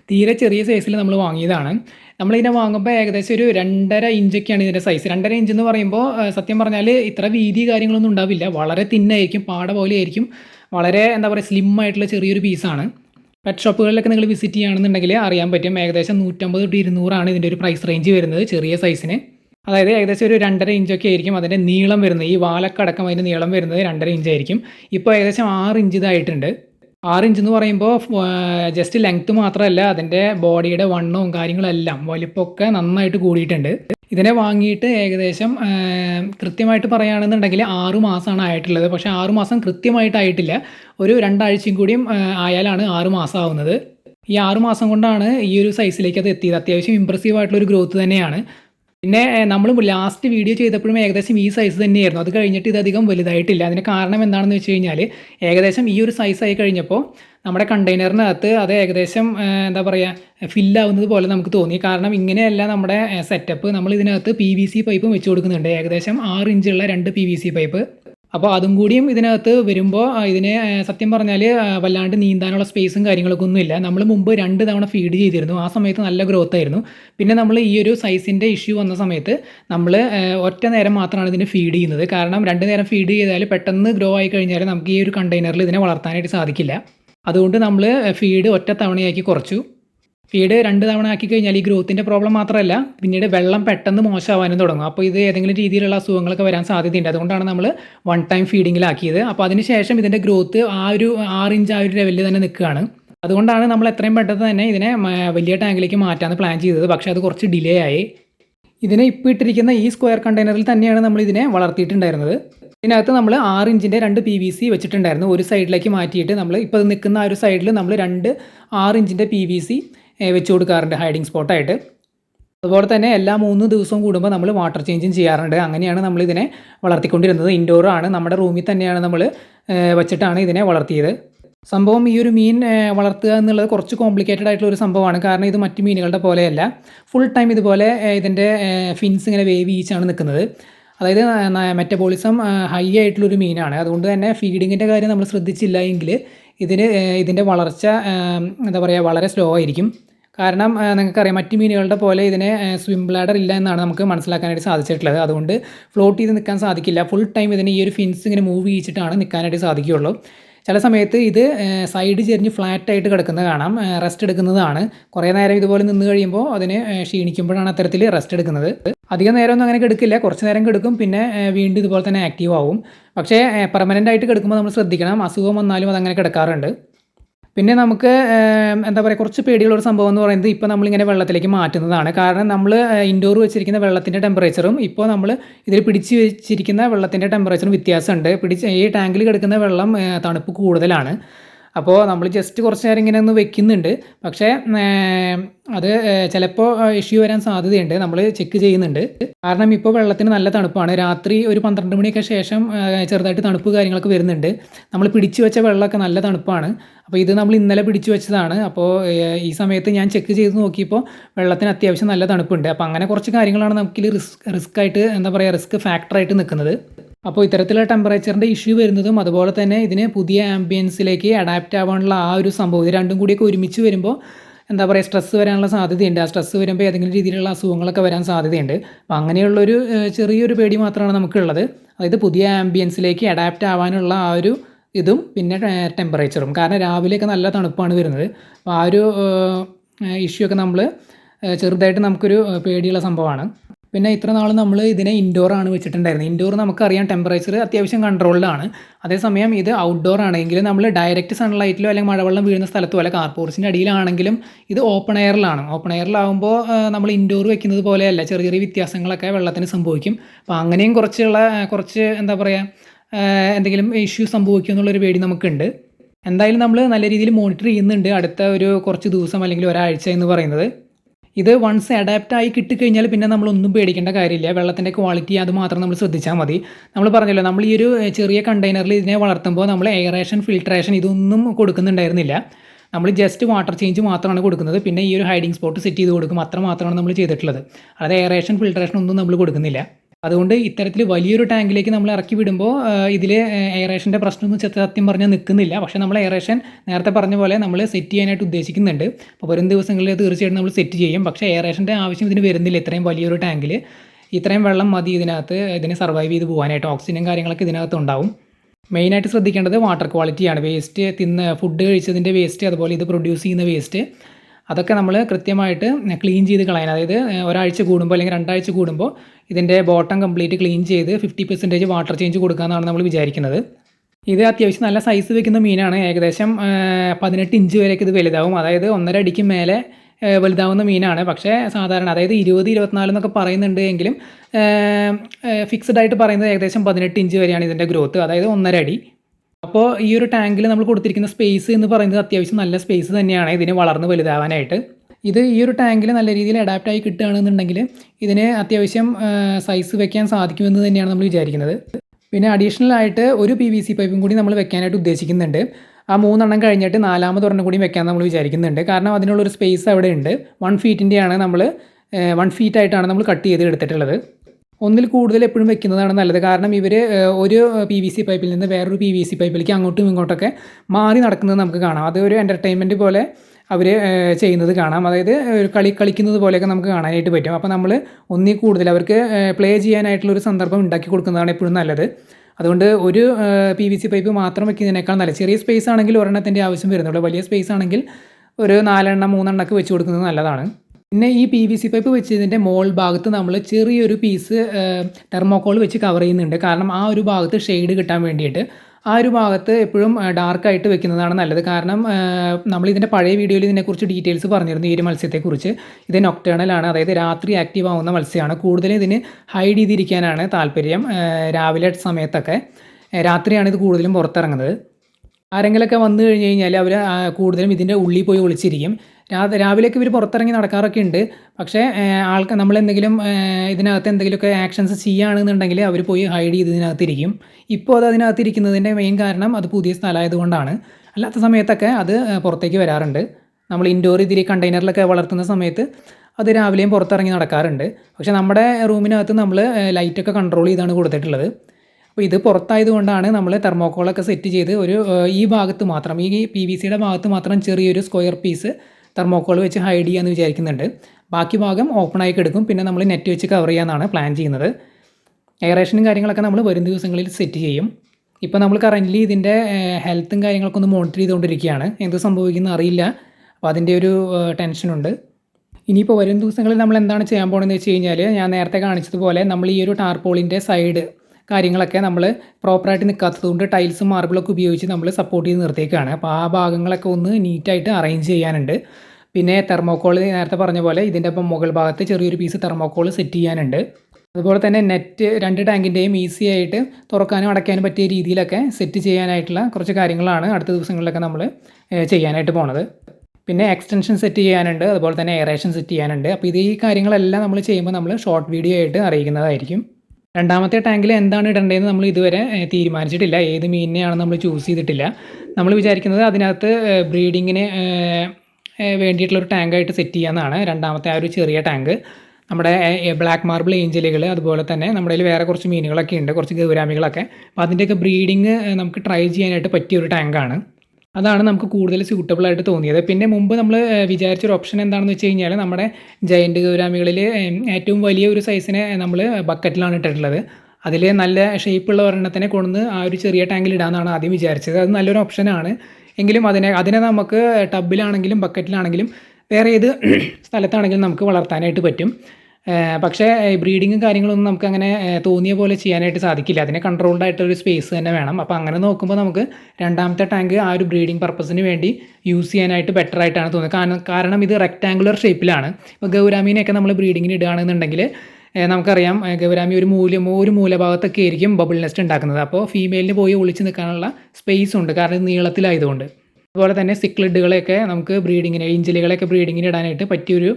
തീരെ ചെറിയ സൈസിൽ നമ്മൾ വാങ്ങിയതാണ്. നമ്മളിതിനെ വാങ്ങുമ്പോൾ ഏകദേശം ഒരു രണ്ടര ഇഞ്ചൊക്കെയാണ് ഇതിന്റെ സൈസ് രണ്ടര ഇഞ്ച് എന്ന് പറയുമ്പോൾ സത്യം പറഞ്ഞാൽ ഇത്ര വീതി കാര്യങ്ങളൊന്നും ഉണ്ടാവില്ല. വളരെ തിന്നായിരിക്കും പാട പോലെ ആയിരിക്കും. വളരെ എന്താ പറയുക സ്ലിം ആയിട്ടുള്ള ചെറിയൊരു പീസാണ് പെറ്റ് ഷോപ്പുകളിലൊക്കെ നിങ്ങൾ വിസിറ്റ് ചെയ്യുകയാണെന്നുണ്ടെങ്കിൽ അറിയാൻ പറ്റും ഏകദേശം നൂറ്റമ്പത് ടു ഇരുന്നൂറാണ് ഇതിന്റെ ഒരു പ്രൈസ് റേഞ്ച് വരുന്നത് ചെറിയ സൈസിന് അതായത് ഏകദേശം ഒരു രണ്ടര ഇഞ്ചൊക്കെ ആയിരിക്കും അതിന്റെ നീളം വരുന്നത്. ഈ വാലക്കടക്കം അതിന്റെ നീളം വരുന്നത് രണ്ടര ഇഞ്ചായിരിക്കും ഇപ്പോൾ ഏകദേശം ആറ് ഇഞ്ച് ഇതായിട്ടുണ്ട്. ആറ് ഇഞ്ച് എന്ന് പറയുമ്പോൾ ജസ്റ്റ് ലെങ്ത്ത് മാത്രമല്ല അതിന്റെ ബോഡിയുടെ വണ്ണവും കാര്യങ്ങളെല്ലാം വലിപ്പമൊക്കെ നന്നായിട്ട് കൂടിയിട്ടുണ്ട്. ഇതിനെ വാങ്ങിയിട്ട് ഏകദേശം കൃത്യമായിട്ട് പറയുകയാണെന്നുണ്ടെങ്കിൽ ആറു മാസമാണ് ആയിട്ടുള്ളത്. പക്ഷേ ആറു മാസം കൃത്യമായിട്ടായിട്ടില്ല. ഒരു രണ്ടാഴ്ചയും കൂടിയും ആയാലാണ് ആറു മാസം ആവുന്നത്. ഈ ആറു മാസം കൊണ്ടാണ് ഈ ഒരു സൈസിലേക്ക് അത് എത്തിയത്. അത്യാവശ്യം ഇമ്പ്രസീവ് ആയിട്ടുള്ള ഒരു ഗ്രോത്ത് തന്നെയാണ്. പിന്നെ നമ്മൾ ലാസ്റ്റ് വീഡിയോ ചെയ്തപ്പോഴും ഏകദേശം ഈ സൈസ് തന്നെയായിരുന്നു. അത് കഴിഞ്ഞിട്ട് ഇത് അധികം വലുതായിട്ടില്ല. അതിന് കാരണം എന്താണെന്ന് വെച്ച് കഴിഞ്ഞാൽ ഏകദേശം ഈ ഒരു സൈസ് ആയി കഴിഞ്ഞപ്പോൾ നമ്മുടെ കണ്ടെയ്നറിനകത്ത് അത് ഏകദേശം എന്താ പറയുക ഫില്ലാവുന്നത് പോലെ നമുക്ക് തോന്നി. കാരണം ഇങ്ങനെയല്ല നമ്മുടെ സെറ്റപ്പ് നമ്മൾ ഇതിനകത്ത് പി വി സി പൈപ്പും വെച്ച് കൊടുക്കുന്നുണ്ട്. ഏകദേശം ആറ് ഇഞ്ചുള്ള രണ്ട് പി വി സി പൈപ്പ് അപ്പോൾ അതും കൂടിയും ഇതിനകത്ത് വരുമ്പോൾ ഇതിനെ സത്യം പറഞ്ഞാൽ വല്ലാണ്ട് നീന്താനുള്ള സ്പേസും കാര്യങ്ങളൊക്കെ ഒന്നുമില്ല. നമ്മൾ മുമ്പ് രണ്ട് തവണ ഫീഡ് ചെയ്തിരുന്നു. ആ സമയത്ത് നല്ല ഗ്രോത്ത് ആയിരുന്നു. പിന്നെ നമ്മൾ ഈ ഒരു സൈസിന്റെ ഇഷ്യൂ വന്ന സമയത്ത് നമ്മൾ ഒറ്റ നേരം മാത്രമാണ് ഇതിന് ഫീഡ് ചെയ്യുന്നത്. കാരണം രണ്ട് നേരം ഫീഡ് ചെയ്താൽ പെട്ടെന്ന് ഗ്രോ ആയി കഴിഞ്ഞാൽ നമുക്ക് ഈ ഒരു കണ്ടെയ്നറിൽ ഇതിനെ വളർത്താനായിട്ട് സാധിക്കില്ല. അതുകൊണ്ട് നമ്മൾ ഫീഡ് ഒറ്റ തവണയാക്കി കുറച്ചു. ഫീഡ് രണ്ട് തവണ ആക്കി കഴിഞ്ഞാൽ ഈ ഗ്രോത്തിന്റെ പ്രോബ്ലം മാത്രമല്ല പിന്നീട് വെള്ളം പെട്ടെന്ന് മോശമാവാനും തുടങ്ങും. അപ്പോൾ ഇത് ഏതെങ്കിലും രീതിയിലുള്ള അസുഖങ്ങളൊക്കെ വരാൻ സാധ്യതയുണ്ട്. അതുകൊണ്ടാണ് നമ്മൾ വൺ ടൈം ഫീഡിങ്ങിലാക്കിയത് അപ്പോൾ അതിനുശേഷം ഇതിന്റെ ഗ്രോത്ത് ആ ഒരു ആറ് ഇഞ്ച് ആ ഒരു ലെവലിൽ തന്നെ നിൽക്കുകയാണ്. അതുകൊണ്ടാണ് നമ്മൾ എത്രയും പെട്ടെന്ന് തന്നെ ഇതിനെ വലിയ ടാങ്കിലേക്ക് മാറ്റാമെന്ന് പ്ലാൻ ചെയ്തത്. പക്ഷേ അത് കുറച്ച് ഡിലേ ആയി. ഇതിനെ ഇപ്പോൾ ഇട്ടിരിക്കുന്ന ഈ സ്ക്വയർ കണ്ടെയ്നറിൽ തന്നെയാണ് നമ്മൾ ഇതിനെ വളർത്തിയിട്ടുണ്ടായിരുന്നത്. ഇതിനകത്ത് നമ്മൾ ആറ് ഇഞ്ചിന്റെ രണ്ട് പി വി സി വെച്ചിട്ടുണ്ടായിരുന്നു. ഒരു സൈഡിലേക്ക് മാറ്റിയിട്ട് നമ്മൾ ഇപ്പോൾ നിൽക്കുന്ന ആ ഒരു സൈഡിൽ നമ്മൾ രണ്ട് ആറ് ഇഞ്ചിന്റെ പി വി സി വെച്ച് കൊടുക്കാറുണ്ട് ഹൈഡിങ് സ്പോട്ടായിട്ട് അതുപോലെ തന്നെ എല്ലാ മൂന്ന് ദിവസവും കൂടുമ്പോൾ നമ്മൾ വാട്ടർ ചേഞ്ചും ചെയ്യാറുണ്ട്. അങ്ങനെയാണ് നമ്മൾ ഇതിനെ വളർത്തിക്കൊണ്ടിരുന്നത് ഇൻഡോറാണ് നമ്മുടെ റൂമിൽ തന്നെയാണ് നമ്മൾ വെച്ചിട്ടാണ് ഇതിനെ വളർത്തിയത്. സംഭവം ഈ ഒരു മീൻ വളർത്തുക എന്നുള്ളത് കുറച്ച് കോംപ്ലിക്കേറ്റഡ് ആയിട്ടുള്ള ഒരു സംഭവമാണ്. കാരണം ഇത് മറ്റ് മീനുകളുടെ പോലെയല്ല. ഫുൾ ടൈം ഇതുപോലെ ഇതിന്റെ ഫിൻസ് ഇങ്ങനെ വേവ് ഈച്ചാണ് നിൽക്കുന്നത്. അതായത് മെറ്റബോളിസം ഹൈ ആയിട്ടുള്ളൊരു മീനാണ്. അതുകൊണ്ട് തന്നെ ഫീഡിങ്ങിന്റെ കാര്യം നമ്മൾ ശ്രദ്ധിച്ചില്ല എങ്കിൽ ഇതിന് ഇതിന്റെ വളർച്ച എന്താ പറയുക വളരെ സ്ലോ ആയിരിക്കും. കാരണം നിങ്ങൾക്കറിയാം മറ്റ് മീനുകളുടെ പോലെ ഇതിന് സ്വിം ബ്ലാഡർ ഇല്ല എന്നാണ് നമുക്ക് മനസ്സിലാക്കാനായിട്ട് സാധിച്ചിട്ടുള്ളത്. അതുകൊണ്ട് ഫ്ലോട്ട് ചെയ്ത് നിൽക്കാൻ സാധിക്കില്ല. ഫുൾ ടൈം ഇതിന് ഈ ഒരു ഫിൻസ് ഇങ്ങനെ മൂവ് ചെയ്യിച്ചിട്ടാണ് നിൽക്കാനായിട്ട് സാധിക്കുകയുള്ളൂ. ചില സമയത്ത് ഇത് സൈഡ് ചെരിഞ്ഞ് ഫ്ലാറ്റായിട്ട് കിടക്കുന്നത് കാണാം. റെസ്റ്റ് എടുക്കുന്നതാണ്. കുറേ നേരം ഇതുപോലെ നിന്ന് കഴിയുമ്പോൾ അതിന് ക്ഷീണിക്കുമ്പോഴാണ് അത്തരത്തിൽ റെസ്റ്റ് എടുക്കുന്നത്. അധികം നേരമൊന്നും അങ്ങനെ കിടക്കില്ല. കുറച്ച് നേരം കിടക്കും പിന്നെ വീണ്ടും ഇതുപോലെ തന്നെ ആക്റ്റീവ് ആവും. പക്ഷേ പെർമനന്റ് ആയിട്ട് കിടക്കുമ്പോൾ നമ്മൾ ശ്രദ്ധിക്കണം. അസുഖം വന്നാലും അതങ്ങനെ കിടക്കാറുണ്ട്. പിന്നെ നമുക്ക് എന്താ പറയുക കുറച്ച് പേടിയുള്ള ഒരു സംഭവം എന്ന് പറയുന്നത് ഇപ്പോൾ നമ്മളിങ്ങനെ വെള്ളത്തിലേക്ക് മാറ്റുന്നതാണ്. കാരണം നമ്മൾ ഇൻഡോർ വെച്ചിരിക്കുന്ന വെള്ളത്തിന്റെ ടെമ്പറേച്ചറും ഇപ്പോൾ നമ്മൾ ഇതിൽ പിടിച്ച് വെച്ചിരിക്കുന്ന വെള്ളത്തിന്റെ ടെമ്പറേച്ചറും വ്യത്യാസമുണ്ട്. പിടിച്ച് ഈ ടാങ്കിൽ കിടക്കുന്ന വെള്ളം തണുപ്പ് കൂടുതലാണ്. അപ്പോൾ നമ്മൾ ജസ്റ്റ് കുറച്ച് നേരം ഇങ്ങനെ ഒന്ന് വെക്കുന്നുണ്ട്. പക്ഷേ അത് ചിലപ്പോൾ ഇഷ്യൂ വരാൻ സാധ്യതയുണ്ട്. നമ്മൾ ചെക്ക് ചെയ്യുന്നുണ്ട്. കാരണം ഇപ്പോൾ വെള്ളത്തിന് നല്ല തണുപ്പാണ്. രാത്രി ഒരു പന്ത്രണ്ട് മണിയൊക്കെ ശേഷം ചെറുതായിട്ട് തണുപ്പ് കാര്യങ്ങളൊക്കെ വരുന്നുണ്ട്. നമ്മൾ പിടിച്ചു വെച്ച വെള്ളമൊക്കെ നല്ല തണുപ്പാണ്. അപ്പോൾ ഇത് നമ്മൾ ഇന്നലെ പിടിച്ചു വെച്ചതാണ്. അപ്പോൾ ഈ സമയത്ത് ഞാൻ ചെക്ക് ചെയ്ത് നോക്കിയപ്പോൾ വെള്ളത്തിന് അത്യാവശ്യം നല്ല തണുപ്പുണ്ട്. അപ്പോൾ അങ്ങനെ കുറച്ച് കാര്യങ്ങളാണ് നമുക്കിൽ റിസ്ക് റിസ്ക് ആയിട്ട് എന്താ പറയുക റിസ്ക് ഫാക്ടറായിട്ട് നിൽക്കുന്നത്. അപ്പോൾ ഇത്തരത്തിലുള്ള ടെമ്പറേച്ചറിന്റെ ഇഷ്യൂ വരുന്നതും അതുപോലെ തന്നെ ഇതിന് പുതിയ ആംബിയൻസിലേക്ക് അഡാപ്റ്റ് ആവാനുള്ള ആ ഒരു സംഭവം ഇത് രണ്ടും കൂടിയൊക്കെ ഒരുമിച്ച് വരുമ്പോൾ എന്താ പറയുക സ്ട്രെസ്സ് വരാനുള്ള സാധ്യതയുണ്ട്. ആ സ്ട്രെസ്സ് വരുമ്പോൾ ഏതെങ്കിലും രീതിയിലുള്ള അസുഖങ്ങളൊക്കെ വരാൻ സാധ്യതയുണ്ട്. അപ്പോൾ അങ്ങനെയുള്ളൊരു ചെറിയൊരു പേടി മാത്രമാണ് നമുക്കുള്ളത്. അതായത് പുതിയ ആംബിയൻസിലേക്ക് അഡാപ്റ്റ് ആവാനുള്ള ആ ഒരു ഇതും പിന്നെ ടെമ്പറേച്ചറും കാരണം രാവിലെയൊക്കെ നല്ല തണുപ്പാണ് വരുന്നത്. അപ്പോൾ ആ ഒരു ഇഷ്യൂ ഒക്കെ നമ്മൾ ചെറുതായിട്ട് നമുക്കൊരു പേടിയുള്ള സംഭവമാണ്. പിന്നെ ഇത്ര നാൾ നമ്മൾ ഇതിനെ ഇൻഡോർ ആണ് വെച്ചിട്ടുണ്ടായിരുന്നത് ഇൻഡോർ നമുക്കറിയാം ടെമ്പറേച്ചർ അത്യാവശ്യം കൺട്രോളിലാണ് അതേസമയം ഇത് ഔട്ട്ഡോർ ആണെങ്കിൽ നമ്മൾ ഡയറക്റ്റ് സൺലൈറ്റിലോ അല്ലെങ്കിൽ മഴവെള്ളം വീഴുന്ന സ്ഥലത്തോ അല്ലെങ്കിൽ കാർപോർച്ചിന്റെ അടിയിലാണെങ്കിലും ഇത് ഓപ്പൺ എയറിലാണ് ഓപ്പൺ എയറിലാവുമ്പോൾ നമ്മൾ ഇൻഡോർ വെക്കുന്നത് പോലെയല്ല. ചെറിയ ചെറിയ വ്യത്യാസങ്ങളൊക്കെ വെള്ളത്തിന് സംഭവിക്കും. അപ്പോൾ അങ്ങനെയും കുറച്ചുള്ള കുറച്ച് എന്താ പറയുക എന്തെങ്കിലും ഇഷ്യൂ സംഭവിക്കും എന്നുള്ളൊരു പേടി നമുക്കുണ്ട്. എന്തായാലും നമ്മൾ നല്ല രീതിയിൽ മോണിറ്റർ ചെയ്യുന്നുണ്ട് അടുത്ത ഒരു കുറച്ച് ദിവസം അല്ലെങ്കിൽ ഒരാഴ്ച എന്ന് പറയുന്നത്. ഇത് വൺസ് അഡാപ്റ്റ് ആയി കിട്ടിക്കഴിഞ്ഞാൽ പിന്നെ നമ്മൾ ഒന്നും പേടിക്കേണ്ട കാര്യമില്ല. വെള്ളത്തിന്റെ ക്വാളിറ്റി അത് മാത്രം നമ്മൾ ശ്രദ്ധിച്ചാൽ മതി. നമ്മൾ പറഞ്ഞല്ലോ നമ്മൾ ഈ ഒരു ചെറിയ കണ്ടെയ്നറിൽ ഇതിനെ വളർത്തുമ്പോൾ നമ്മൾ എയറേഷൻ ഫിൽട്രേഷൻ ഇതൊന്നും കൊടുക്കുന്നുണ്ടായിരുന്നില്ല. നമ്മൾ ജസ്റ്റ് വാട്ടർ ചേഞ്ച് മാത്രമാണ് കൊടുക്കുന്നത്. പിന്നെ ഈ ഒരു ഹൈഡിങ് സ്പോട്ട് സെറ്റ് ചെയ്ത് കൊടുക്കും. അത്ര മാത്രമാണ് നമ്മൾ ചെയ്തിട്ടുള്ളത്. അതായത് എയറേഷൻ ഫിൽട്രേഷൻ ഒന്നും നമ്മൾ കൊടുക്കുന്നില്ല. അതുകൊണ്ട് ഇത്തരത്തിൽ വലിയൊരു ടാങ്കിലേക്ക് നമ്മൾ ഇറക്കി വിടുമ്പോൾ ഇതിൽ എയറേഷന്റെ പ്രശ്നമൊന്നും സത്യം പറഞ്ഞാൽ നിൽക്കുന്നില്ല. പക്ഷേ നമ്മൾ എയറേഷൻ നേരത്തെ പറഞ്ഞ പോലെ നമ്മൾ സെറ്റ് ചെയ്യാനായിട്ട് ഉദ്ദേശിക്കുന്നുണ്ട്. അപ്പോൾ വരും ദിവസങ്ങളിൽ തീർച്ചയായിട്ടും നമ്മൾ സെറ്റ് ചെയ്യും. പക്ഷേ എയറേഷന്റെ ആവശ്യം ഇതിന് വരുന്നില്ല ഇത്രയും വലിയൊരു ടാങ്കിൽ. ഇത്രയും വെള്ളം മതി ഇതിനകത്ത് ഇതിനെ സർവൈവ് ചെയ്ത് പോകാനായിട്ട്. ഓക്സിജനും കാര്യങ്ങളൊക്കെ ഇതിനകത്ത് ഉണ്ടാവും. മെയിനായിട്ട് ശ്രദ്ധിക്കേണ്ടത് വാട്ടർ ക്വാളിറ്റിയാണ് വേസ്റ്റ് തിന്ന് ഫുഡ് കഴിച്ചതിന്റെ വേസ്റ്റ് അതുപോലെ ഇത് പ്രൊഡ്യൂസ് ചെയ്യുന്ന വേസ്റ്റ് അതൊക്കെ നമ്മൾ കൃത്യമായിട്ട് ക്ലീൻ ചെയ്ത് കളയാൻ അതായത് ഒരാഴ്ച കൂടുമ്പോൾ അല്ലെങ്കിൽ രണ്ടാഴ്ച കൂടുമ്പോൾ ഇതിന്റെ ബോട്ടം കംപ്ലീറ്റ് ക്ലീൻ ചെയ്ത് ഫിഫ്റ്റി പെർസെന്റേജ് വാട്ടർ ചേഞ്ച് കൊടുക്കാമെന്നാണ് നമ്മൾ വിചാരിക്കുന്നത്. ഇത് അത്യാവശ്യം നല്ല സൈസ് വെക്കുന്ന മീനാണ്. ഏകദേശം പതിനെട്ട് ഇഞ്ച് വരെയൊക്കെ ഇത് വലുതാവും. അതായത് ഒന്നര അടിക്ക് മേലെ വലുതാവുന്ന മീനാണ്. പക്ഷേ സാധാരണ അതായത് ഇരുപത് ഇരുപത്തിനാല് എന്നൊക്കെ പറയുന്നുണ്ട് എങ്കിലും ഫിക്സഡ് ആയിട്ട് പറയുന്നത് ഏകദേശം പതിനെട്ട് ഇഞ്ച് വരെയാണ് ഇതിന്റെ ഗ്രോത്ത്. അതായത് ഒന്നര അടി. അപ്പോൾ ഈ ഒരു ടാങ്കിൽ നമ്മൾ കൊടുത്തിരിക്കുന്ന സ്പേസ് എന്ന് പറയുന്നത് അത്യാവശ്യം നല്ല സ്പേസ് തന്നെയാണ് ഇതിന് വളർന്ന് വലുതാവാനായിട്ട്. ഇത് ഈ ഒരു ടാങ്കിൽ നല്ല രീതിയിൽ അഡാപ്റ്റ് ആയി കിട്ടുകയാണെന്നുണ്ടെങ്കിൽ ഇതിന് അത്യാവശ്യം സൈസ് വെക്കാൻ സാധിക്കുമെന്ന് തന്നെയാണ് നമ്മൾ വിചാരിക്കുന്നത്. പിന്നെ അഡീഷണൽ ആയിട്ട് ഒരു പി വി സി പൈപ്പും കൂടി നമ്മൾ വെക്കാനായിട്ട് ഉദ്ദേശിക്കുന്നുണ്ട്. ആ മൂന്നെണ്ണം കഴിഞ്ഞിട്ട് നാലാമത് ഒരെണ്ണം കൂടി വെക്കാൻ നമ്മൾ വിചാരിക്കുന്നുണ്ട്. കാരണം അതിനുള്ളൊരു സ്പേസ് അവിടെ ഉണ്ട്. വൺ ഫീറ്റിന്റെയാണ് നമ്മൾ വൺ ഫീറ്റായിട്ടാണ് നമ്മൾ കട്ട് ചെയ്ത് എടുത്തിട്ടുള്ളത്. ഒന്നിൽ കൂടുതൽ എപ്പോഴും വെക്കുന്നതാണ് നല്ലത്. കാരണം ഇവർ ഒരു പി വി സി പൈപ്പിൽ നിന്ന് വേറൊരു പി വി സി പൈപ്പിലേക്ക് അങ്ങോട്ടും ഇങ്ങോട്ടൊക്കെ മാറി നടക്കുന്നത് നമുക്ക് കാണാം. അത് ഒരു എന്റർടൈൻമെന്റ് പോലെ അവർ ചെയ്യുന്നത് കാണാം. അതായത് ഒരു കളി കളിക്കുന്നത് പോലെയൊക്കെ നമുക്ക് കാണാനായിട്ട് പറ്റും. അപ്പോൾ നമ്മൾ ഒന്നിൽ കൂടുതൽ അവർക്ക് പ്ലേ ചെയ്യാനായിട്ടുള്ളൊരു സന്ദർഭം ഉണ്ടാക്കി കൊടുക്കുന്നതാണ് എപ്പോഴും നല്ലത്. അതുകൊണ്ട് ഒരു പി വി സി പൈപ്പ് മാത്രം വെക്കുന്നതിനേക്കാൾ നല്ല ചെറിയ സ്പേസ് ആണെങ്കിൽ ഒരെണ്ണത്തിന്റെ ആവശ്യം വരുന്നുള്ളൂ. വലിയ സ്പേസ് ആണെങ്കിൽ ഒരു നാലെണ്ണം മൂന്നെണ്ണമൊക്കെ വെച്ച് കൊടുക്കുന്നത് നല്ലതാണ്. പിന്നെ ഈ പി വി സി പൈപ്പ് വെച്ചതിന്റെ മോൾ ഭാഗത്ത് നമ്മൾ ചെറിയൊരു പീസ് തെർമോക്കോൾ വെച്ച് കവർ ചെയ്യുന്നുണ്ട്. കാരണം ആ ഒരു ഭാഗത്ത് ഷെയ്ഡ് കിട്ടാൻ വേണ്ടിയിട്ട്. ആ ഒരു ഭാഗത്ത് എപ്പോഴും ഡാർക്കായിട്ട് വെക്കുന്നതാണ് നല്ലത്. കാരണം നമ്മൾ ഇതിന്റെ പഴയ വീഡിയോയിൽ ഇതിനെക്കുറിച്ച് ഡീറ്റെയിൽസ് പറഞ്ഞിരുന്നു ഈ ഒരു മത്സ്യത്തെക്കുറിച്ച്. ഇത് നൊക്ടേണലാണ് അതായത് രാത്രി ആക്റ്റീവ് ആവുന്ന മത്സ്യമാണ്. കൂടുതലും ഇതിന് ഹൈഡ് ചെയ്തിരിക്കാനാണ് താല്പര്യം രാവിലെ സമയത്തൊക്കെ. രാത്രിയാണ് ഇത് കൂടുതലും പുറത്തിറങ്ങുന്നത്. ആരെങ്കിലൊക്കെ വന്നു കഴിഞ്ഞ് കഴിഞ്ഞാൽ അവർ കൂടുതലും ഇതിന്റെ ഉള്ളിൽ പോയി ഒളിച്ചിരിക്കും. രാ- രാവിലെയൊക്കെ ഇവർ പുറത്തിറങ്ങി നടക്കാറൊക്കെ ഉണ്ട്. പക്ഷേ ആൾക്ക് നമ്മളെന്തെങ്കിലും ഇതിനകത്ത് എന്തെങ്കിലുമൊക്കെ ആക്ഷൻസ് ചെയ്യുകയാണെന്നുണ്ടെങ്കിൽ അവർ പോയി ഹൈഡ് ചെയ്ത് ഇതിനകത്തിരിക്കും. ഇപ്പോൾ അത് അതിനകത്തിരിക്കുന്നതിന്റെ മെയിൻ കാരണം അത് പുതിയ സ്ഥലമായതുകൊണ്ടാണ്. അല്ലാത്ത സമയത്തൊക്കെ അത് പുറത്തേക്ക് വരാറുണ്ട്. നമ്മൾ ഇൻഡോർ ഇതിൽ കണ്ടെയ്നറിലൊക്കെ വളർത്തുന്ന സമയത്ത് അത് രാവിലെയും പുറത്തിറങ്ങി നടക്കാറുണ്ട്. പക്ഷേ നമ്മുടെ റൂമിനകത്ത് നമ്മൾ ലൈറ്റൊക്കെ കൺട്രോൾ ചെയ്താണ് കൊടുത്തിട്ടുള്ളത്. അപ്പോൾ ഇത് പുറത്തായതുകൊണ്ടാണ് നമ്മൾ തെർമോക്കോളൊക്കെ സെറ്റ് ചെയ്ത് ഒരു ഈ ഭാഗത്ത് മാത്രം ഈ പി വി സിയുടെ ഭാഗത്ത് മാത്രം ചെറിയൊരു സ്ക്വയർ പീസ് തെർമോക്കോൾ വെച്ച് ഹൈഡ് ചെയ്യാമെന്ന് വിചാരിക്കുന്നുണ്ട്. ബാക്കി ഭാഗം ഓപ്പൺ ആയി കിടക്കും. പിന്നെ നമ്മൾ നെറ്റ് വെച്ച് കവർ ചെയ്യാമെന്നാണ് പ്ലാൻ ചെയ്യുന്നത്. എയറേഷനും കാര്യങ്ങളൊക്കെ നമ്മൾ വരും ദിവസങ്ങളിൽ സെറ്റ് ചെയ്യും. ഇപ്പോൾ നമ്മൾ കറന്റ്ലി ഇതിന്റെ ഹെൽത്തും കാര്യങ്ങളൊക്കെ ഒന്ന് മോണിറ്റർ ചെയ്തുകൊണ്ടിരിക്കുകയാണ്. എന്ത് സംഭവിക്കുന്നു അറിയില്ല. അപ്പോൾ അതിന്റെ ഒരു ടെൻഷനുണ്ട് ഇനിയിപ്പോൾ വരും ദിവസങ്ങളിൽ നമ്മൾ എന്താണ് ചെയ്യാൻ പോകുന്നതെന്ന് വെച്ച് കഴിഞ്ഞാൽ ഞാൻ നേരത്തെ കാണിച്ചതുപോലെ നമ്മൾ ഈ ഒരു ടാർപോളിന്റെ സൈഡ് കാര്യങ്ങളൊക്കെ നമ്മൾ പ്രോപ്പറായിട്ട് നിൽക്കാത്തതുകൊണ്ട് ടൈൽസും മാർബിളൊക്കെ ഉപയോഗിച്ച് നമ്മൾ സപ്പോർട്ട് ചെയ്ത് നിർത്തിയേക്കാണ്. അപ്പോൾ ആ ഭാഗങ്ങളൊക്കെ ഒന്ന് നീറ്റായിട്ട് അറേഞ്ച് ചെയ്യാനുണ്ട്. പിന്നെ തെർമോക്കോൾ നേരത്തെ പറഞ്ഞ പോലെ ഇതിന്റെ ഇപ്പം മുകൾ ഭാഗത്ത് ചെറിയൊരു പീസ് തെർമോക്കോൾ സെറ്റ് ചെയ്യാനുണ്ട്. അതുപോലെ തന്നെ നെറ്റ് രണ്ട് ടാങ്കിന്റെയും ഈസി ആയിട്ട് തുറക്കാനും അടയ്ക്കാനും പറ്റിയ രീതിയിലൊക്കെ സെറ്റ് ചെയ്യാനായിട്ടുള്ള കുറച്ച് കാര്യങ്ങളാണ് അടുത്ത ദിവസങ്ങളിലൊക്കെ നമ്മൾ ചെയ്യാനായിട്ട് പോണത്. പിന്നെ എക്സ്റ്റൻഷൻ സെറ്റ് ചെയ്യാനുണ്ട്. അതുപോലെ തന്നെ എയറേഷൻ സെറ്റ് ചെയ്യാനുണ്ട്. അപ്പോൾ ഇത് ഈ കാര്യങ്ങളെല്ലാം നമ്മൾ ചെയ്യുമ്പോൾ നമ്മൾ ഷോർട്ട് വീഡിയോ ആയിട്ട് അറിയിക്കുന്നതായിരിക്കും. രണ്ടാമത്തെ ടാങ്കിൽ എന്താണ് ഇടേണ്ടതെന്ന് നമ്മൾ ഇതുവരെ തീരുമാനിച്ചിട്ടില്ല. ഏത് മീനിനെയാണ് നമ്മൾ ചൂസ് ചെയ്തിട്ടില്ല. നമ്മൾ വിചാരിക്കുന്നത് അതിനകത്ത് ബ്രീഡിങ്ങിന് വേണ്ടിയിട്ടുള്ളൊരു ടാങ്കായിട്ട് സെറ്റ് ചെയ്യാമെന്നാണ് രണ്ടാമത്തെ ആ ഒരു ചെറിയ ടാങ്ക്. നമ്മുടെ ബ്ലാക്ക് മാർബിൾ ഏഞ്ചലുകൾ അതുപോലെ തന്നെ നമ്മുടെ കയ്യിൽ വേറെ കുറച്ച് മീനുകളൊക്കെ ഉണ്ട് കുറച്ച് ഗൗരാമികളൊക്കെ. അപ്പോൾ അതിന്റെയൊക്കെ ബ്രീഡിങ് നമുക്ക് ട്രൈ ചെയ്യാനായിട്ട് പറ്റിയ ഒരു ടാങ്കാണ്. അതാണ് നമുക്ക് കൂടുതൽ സ്യൂട്ടബിൾ ആയിട്ട് തോന്നിയത്. പിന്നെ മുമ്പ് നമ്മൾ വിചാരിച്ചൊരു ഓപ്ഷൻ എന്താണെന്ന് വെച്ച് കഴിഞ്ഞാൽ നമ്മുടെ ജയന്റ് ഗൗരാമികളിൽ ഏറ്റവും വലിയ ഒരു സൈസിനെ നമ്മൾ ബക്കറ്റിലാണ് ഇട്ടിട്ടുള്ളത്. അതിൽ നല്ല ഷേപ്പുള്ള ഒരെണ്ണത്തിനെ കൊണ്ടുവന്ന് ആ ഒരു ചെറിയ ടാങ്കിൽ ഇടാമെന്നാണ് ആദ്യം വിചാരിച്ചത്. അത് നല്ലൊരു ഓപ്ഷനാണ് എങ്കിലും അതിനെ അതിനെ നമുക്ക് ടബിലാണെങ്കിലും ബക്കറ്റിലാണെങ്കിലും വേറെ ഏത് സ്ഥലത്താണെങ്കിലും നമുക്ക് വളർത്താനായിട്ട് പറ്റും. പക്ഷേ ബ്രീഡിങ്ങും കാര്യങ്ങളൊന്നും നമുക്ക് അങ്ങനെ തോന്നിയ പോലെ ചെയ്യാനായിട്ട് സാധിക്കില്ല. അതിനെ കൺട്രോൾഡ് ആയിട്ടൊരു സ്പേസ് തന്നെ വേണം. അപ്പോൾ അങ്ങനെ നോക്കുമ്പോൾ നമുക്ക് രണ്ടാമത്തെ ടാങ്ക് ആ ഒരു ബ്രീഡിംഗ് പർപ്പസിന് വേണ്ടി യൂസ് ചെയ്യാനായിട്ട് ബെറ്റർ ആയിട്ടാണ് തോന്നുന്നത്. കാരണം ഇത് റെക്ടാങ്കുലർ ഷേപ്പിലാണ് ഇപ്പോൾ ഗൗരാമീനെയൊക്കെ നമ്മൾ ബ്രീഡിങ്ങിന് ഇടുകയാണെന്നുണ്ടെങ്കിൽ നമുക്കറിയാം ഗൗരാമി ഒരു മൂല്യം ഒരു മൂലഭാഗത്തൊക്കെ ആയിരിക്കും ബബിൾ നെസ്റ്റ് ഉണ്ടാക്കുന്നത്. അപ്പോൾ ഫീമെയിലിന് പോയി ഒളിച്ച് നിൽക്കാനുള്ള സ്പേസ് ഉണ്ട്. കാരണം നീളത്തിലായതുകൊണ്ട്. അതുപോലെ തന്നെ സിക്ലിഡുകളെയൊക്കെ നമുക്ക് ബ്രീഡിങ്ങിന് ഏഞ്ചലുകളെയൊക്കെ ബ്രീഡിങ്ങിന് ഇടാനായിട്ട് പറ്റിയൊരു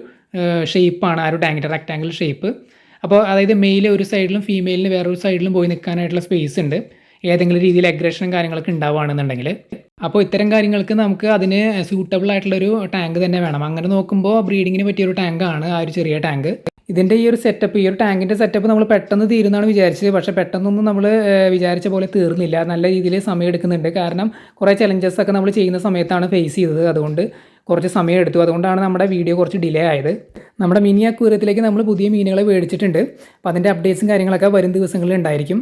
ഷേപ്പാണ് ആ ഒരു ടാങ്കിന്റെ റെക്ടാങ്കിൾ ഷേപ്പ് അപ്പോൾ അതായത് മെയിൽ ഒരു സൈഡിലും ഫീമെയിലിന് വേറൊരു സൈഡിലും പോയി നിൽക്കാനായിട്ടുള്ള സ്പേസ് ഉണ്ട്. ഏതെങ്കിലും രീതിയിൽ അഗ്രഷനും കാര്യങ്ങളൊക്കെ ഉണ്ടാവുകയാണെന്നുണ്ടെങ്കിൽ. അപ്പോൾ ഇത്തരം കാര്യങ്ങൾക്ക് നമുക്ക് അതിന് സൂട്ടബിൾ ആയിട്ടുള്ളൊരു ടാങ്ക് തന്നെ വേണം. അങ്ങനെ നോക്കുമ്പോൾ ബ്രീഡിങ്ങിന് പറ്റിയൊരു ടാങ്കാണ് ആ ഒരു ചെറിയ ടാങ്ക് ഇതിന്റെ ഈ ഒരു സെറ്റപ്പ് ഈ ഒരു ടാങ്കിന്റെ സെറ്റപ്പ് നമ്മൾ പെട്ടെന്ന് തീരുന്നതാണ് വിചാരിച്ചത്. പക്ഷേ പെട്ടെന്നൊന്നും നമ്മൾ വിചാരിച്ച പോലെ തീർന്നില്ല. നല്ല രീതിയിൽ സമയം എടുക്കുന്നുണ്ട് കാരണം കുറേ ചലഞ്ചസ് ഒക്കെ നമ്മൾ ചെയ്യുന്ന സമയത്താണ് ഫേസ് ചെയ്തത്. അതുകൊണ്ട് കുറച്ച് സമയം എടുത്തു. അതുകൊണ്ടാണ് നമ്മുടെ വീഡിയോ കുറച്ച് ഡിലേ ആയത്. നമ്മുടെ മിനി അക്കൂരത്തിലേക്ക് നമ്മൾ പുതിയ മീനുകളെ മേടിച്ചിട്ടുണ്ട്. അപ്പോൾ അതിന്റെ അപ്ഡേറ്റ്സും കാര്യങ്ങളൊക്കെ വരും ദിവസങ്ങളിൽ ഉണ്ടായിരിക്കും.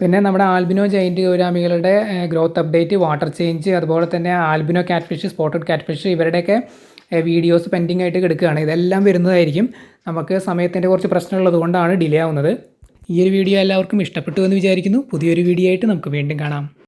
പിന്നെ നമ്മുടെ ആൽബിനോ ജൈന്റ് ഗൗരാമികളുടെ ഗ്രോത്ത് അപ്ഡേറ്റ് വാട്ടർ ചേഞ്ച് അതുപോലെ തന്നെ albino catfish spotted catfish ഇവരുടെയൊക്കെ വീഡിയോസ് പെൻഡിങ് ആയിട്ട് കിടക്കുകയാണ്. ഇതെല്ലാം വരുന്നതായിരിക്കും. നമുക്ക് സമയത്തിന്റെ കുറച്ച് പ്രശ്നമുള്ളത് കൊണ്ടാണ് ഡിലേ ആവുന്നത്. ഈ ഒരു വീഡിയോ എല്ലാവർക്കും ഇഷ്ടപ്പെട്ടു എന്ന് വിചാരിക്കുന്നു. പുതിയൊരു വീഡിയോ ആയിട്ട് നമുക്ക് വീണ്ടും കാണാം.